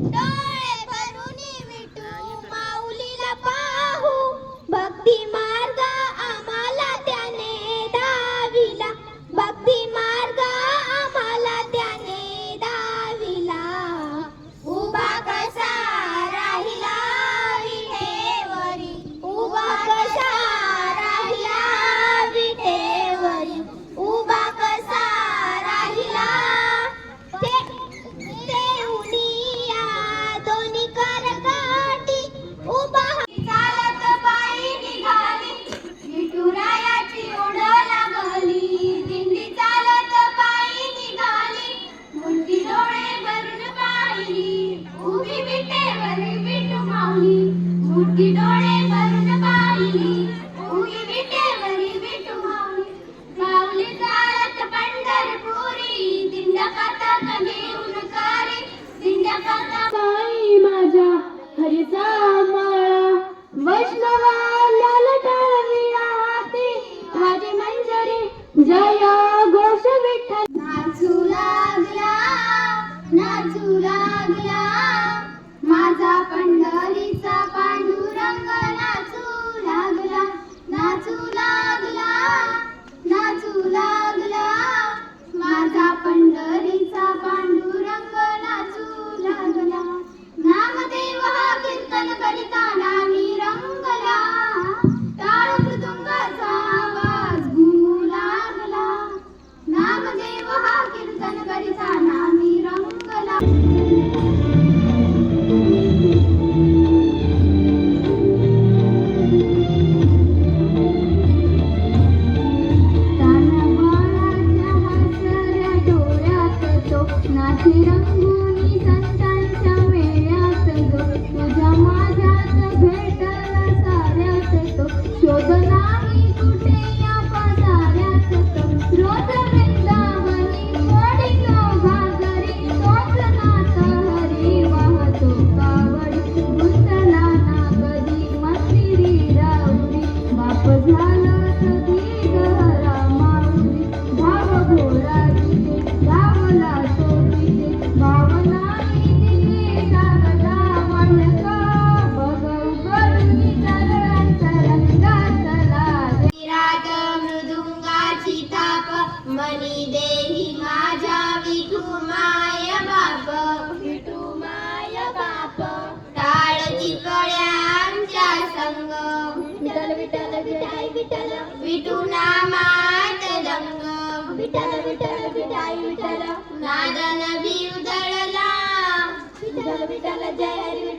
Nein! Ambani देवी माझ्या विठू माय बाप. विठू माय बाप. टाळची कळ्या संग. विठल विठल विठाई विठल विठू नामात दंग. विठल विठल विठाई विठल नादन बी उदळला विठल विठल जय हरी